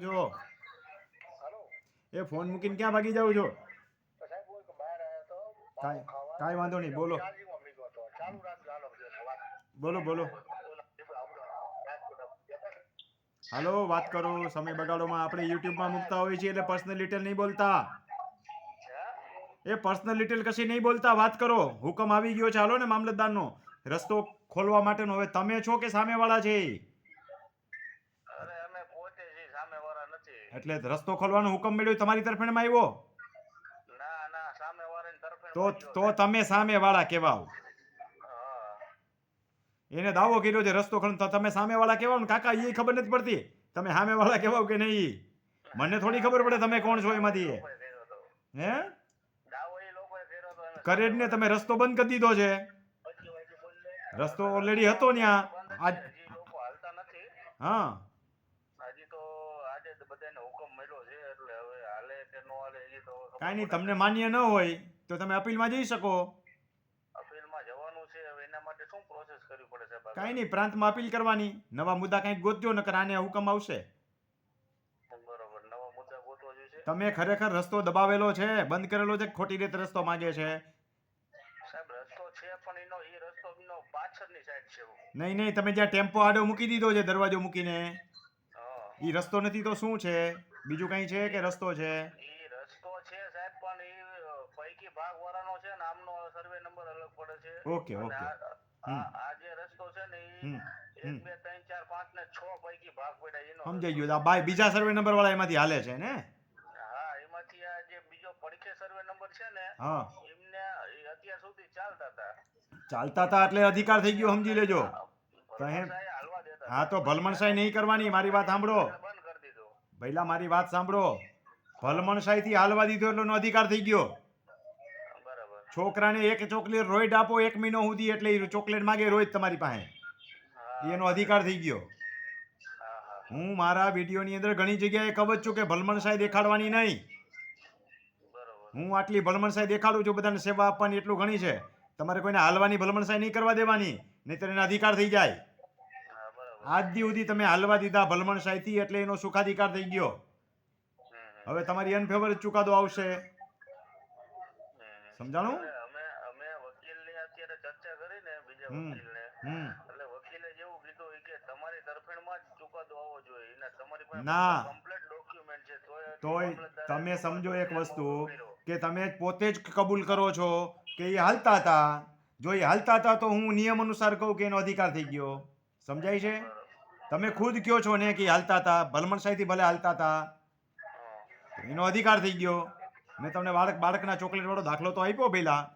જાઓ છો. એ ફોન મૂકીને ક્યાં ભાગી જાવ છો? કાંઈ વાંધો નહીં બોલો. બોલો બોલો. હાલો વાત કરો. સમય બગાડોમાં આપણે યુટ્યુબમાં મૂકતા હોઈએ છીએ એટલે પર્સનલ ડિટેલ નહીં બોલતા. એ પર્સનલ ડિટેલ કશી નહીં બોલતા? વાત કરો. હુકમ આવી ગયો છે. હાલો ને મામલતદારનો. રસ્તો ખોલવા માટેનો. હવે તમે છો કે સામેવાળા છે? સામેવાળા નથી. એટલે રસ્તો ખોલવાનો હુકમ મળ્યો તમારી તરફેણમાં આવ્યો? ના ના સામેવાળાની તરફેણ તો તો તમે સામેવાળા કહેવાઓ. એને દાવો કર્યો છે રસ્તો ખોલ તો તમે સામેવાળા કહેવાઓ ને કાકા એ ખબર નથી પડતી. તમે સામેવાળા કહેવાઓ કે નહીં? મને થોડી ખબર પડે તમે કોણ છો એમાંથી. હે? દાવો એ લોકોએ કર્યો હતો એને કરે જ ને તમે રસ્તો બંધ કરી દીધો છે. રસ્તો ઓલરેડી હતો ત્યાં આજ હા. બધાને હુકમ મળ્યો છે એટલે હવે હાલે કે નો હાલે હજી તો કાંઈ નહીં તમને માન્ય ન હોય તો તમે અપીલમાં જઈ શકો. અપીલમાં જવાનું છે હવે એના માટે શું પ્રોસેસ કરવી પડે છે કાંઈ નહીં પ્રાંતમાં અપીલ કરવાની. નવા મુદ્દા કંઈક ગોતજો નકર આને હુકમ આવશે. બરોબર નવા મુદ્દા ગોતવા જોઈશે તમે ખરેખર રસ્તો દબાવેલો છે બંધ કરેલો છે ખોટી રીતે રસ્તો માગે છે? સાહેબ રસ્તો છે પણ એનો એ રસ્તો પાછળની સાઈડ છે. નહીં નહીં તમે જ્યાં ટેમ્પો આડો મૂકી દીધો છે દરવાજો મૂકીને. એ રસ્તો નથી તો શું છે? બીજું કંઈ છે કે રસ્તો છે? ઈ રસ્તો છે સાહેબ પણ ઈ પૈકી ભાગ વાળાનો છે ને સર્વે નંબર અલગ પડે છે. Okay, okay. આ- આ આ જે રસ્તો છે ને છ પૈકી ભાગ પડ્યા એનો સમજાઈ ગયું. આ બાય બીજા સર્વે નંબર વાળા એમાંથી હાલે છે ને? હા એમાંથી આ જે બીજો પડખે સર્વે નંબર છે ને હા. એમને અત્યાર સુધી ચાલતા હતા. ચાલતા હતા એટલે અધિકાર થઈ ગયો સમજી લેજો. હા, તો ભલમણસાઈ નહીં કરવાની, મારી વાત સાંભળો. પહેલા મારી વાત સાંભળો. ભલમણસાઈ થી હાલવા દીધો એટલો અધિકાર થઈ ગયો. છોકરાને એક ચોકલેટ રોઈડ આપો, એક મહિનો સુધી એટલે ચોકલેટ માગે રોજ તમારી પાસે. એનો અધિકાર થઈ ગયો. હા મારા વિડીયોની અંદર ઘણી જગ્યાએ કહું છું કે ભલમણસાઈ દેખાડવાની નહીં. હું આટલી ભલમણસાઈ દેખાડું છું, બધાને સેવા આપવાની એટલું ઘણી છે. તમારે કોઈને હાલવાની ભલમણસાઈ નહીં કરવા દેવાની, નહીંતર એનો અધિકાર થઈ જાય. આજ દી સુધી તમે હાલવા દીધા ભલમણ ભલમણસાઈથી એટલે એનો સુખાધિકાર થઈ ગયો. હવે તમારી અનફેવર ચુકાદો આવશે. સમજાણું? એટલે અમે અમે વકીલની અત્યારે ચર્ચા કરી ને બીજા હમ. વકીલને. એટલે વકીલે જેવું કીધું કે તમારી તરફેણમાં જ ચુકાદો આવવો જોઈએ. એના તમારી પાસે ના. કમ્પ્લીટ ડોક્યુમેન્ટ છે. તોય તોય તમે સમજો એક વસ્તુ કે તમે પોતે જ કબૂલ કરો છો કે એ હાલતા હતા. જો એ હાલતા હતા તો હું નિયમ અનુસાર કહું કે એનો અધિકાર થઈ ગયો. સમજાય છે? તમે ખુદ કયો છો ને કે હાલતા હતા ભલમણસાઈથી ભલે હાલતા હતા. એનો અધિકાર થઈ ગયો. મેં તમને બાળક, બાળકના ચોકલેટ વાળો દાખલો તો આપ્યો પહેલા.